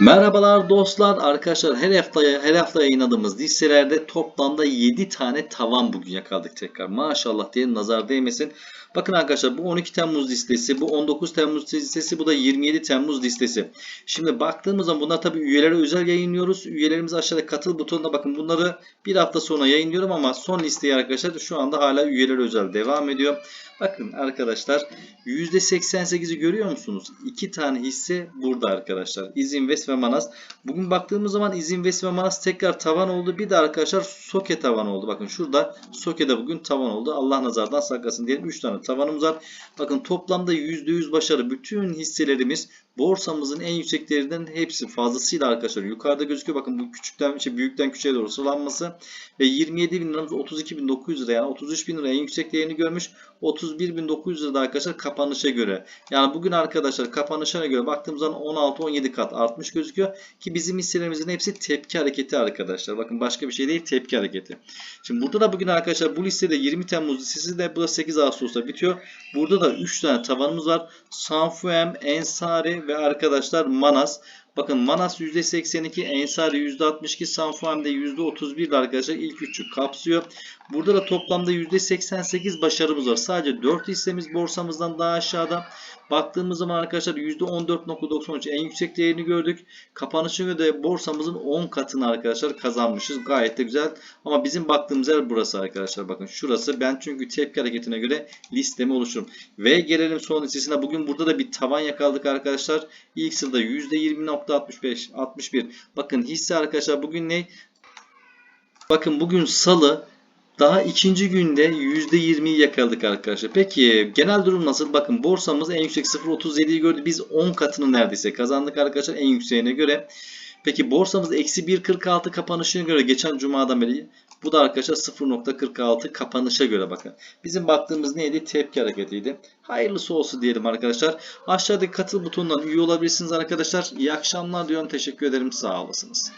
Merhabalar dostlar arkadaşlar her hafta her hafta yayınladığımız listelerde toplamda 7 tane tavan bugün yakaladık tekrar maşallah diyelim nazar değmesin. Bakın arkadaşlar bu 12 Temmuz listesi bu 19 Temmuz listesi bu da 27 Temmuz listesi. Şimdi baktığımız zaman bunlar tabi üyelere özel yayınlıyoruz. Üyelerimiz aşağıda katıl butonuna bakın bunları bir hafta sonra yayınlıyorum ama son listeyi arkadaşlar şu anda hala üyelere özel devam ediyor. Bakın arkadaşlar %88'i görüyor musunuz? 2 tane hisse burada arkadaşlar. İzinvest ve Manas. Bugün baktığımız zaman İzinvest ve Manas tekrar tavan oldu. Bir de arkadaşlar Soke tavan oldu. Bakın şurada Soke'de bugün tavan oldu. Allah nazardan saklasın diyelim. 3 tane tavanımız var. Bakın toplamda %100 başarı. Bütün hisselerimiz borsamızın en yükseklerinden hepsi fazlasıyla arkadaşlar yukarıda gözüküyor. Bakın bu küçükten şey büyükten küçüğe doğru sıralanması ve 27 bin liramız 32.900 lira yani 33 bin lira en yüksek değerini görmüş. 31.900 lira da arkadaşlar kapanışa göre. Yani bugün arkadaşlar kapanışa göre baktığımız zaman 16-17 kat artmış gözüküyor. Ki bizim hisselerimizin hepsi tepki hareketi arkadaşlar. Bakın başka bir şey değil tepki hareketi. Şimdi burada da bugün arkadaşlar bu listede 20 Temmuz listesi de bu da 8 Ağustos'ta bitiyor. Burada da 3 tane tavanımız var. Sanfuem, Ensari ve arkadaşlar Manas. Bakın Manas %82, Ensari %62, Sanfuem de %31 arkadaşlar ilk üçü kapsıyor. Burada da toplamda %88 başarımız var. Sadece 4 hissemiz borsamızdan daha aşağıda. Baktığımız zaman arkadaşlar %14.93 en yüksek değerini gördük. Kapanışına göre borsamızın 10 katını arkadaşlar kazanmışız. Gayet de güzel. Ama bizim baktığımız yer burası arkadaşlar. Bakın şurası. Ben çünkü tepki hareketine göre listemi oluştururum. Ve gelelim son listesine. Bugün burada da bir tavan yakaladık arkadaşlar. İlk sırada %20.65 61. Bakın hisse arkadaşlar bugün ne? Bakın bugün salı daha ikinci günde %20'yi yakaladık arkadaşlar. Peki genel durum nasıl? Bakın borsamız en yüksek 0.37'yi gördü. Biz 10 katını neredeyse kazandık arkadaşlar en yükseğine göre. Peki borsamız eksi 1.46 kapanışına göre geçen cumadan beri bu da arkadaşlar 0.46 kapanışa göre bakın. Bizim baktığımız neydi? Tepki hareketiydi. Hayırlısı olsun diyelim arkadaşlar. Aşağıdaki katıl butonundan üye olabilirsiniz arkadaşlar. İyi akşamlar diyorum. Teşekkür ederim. Sağ olasınız.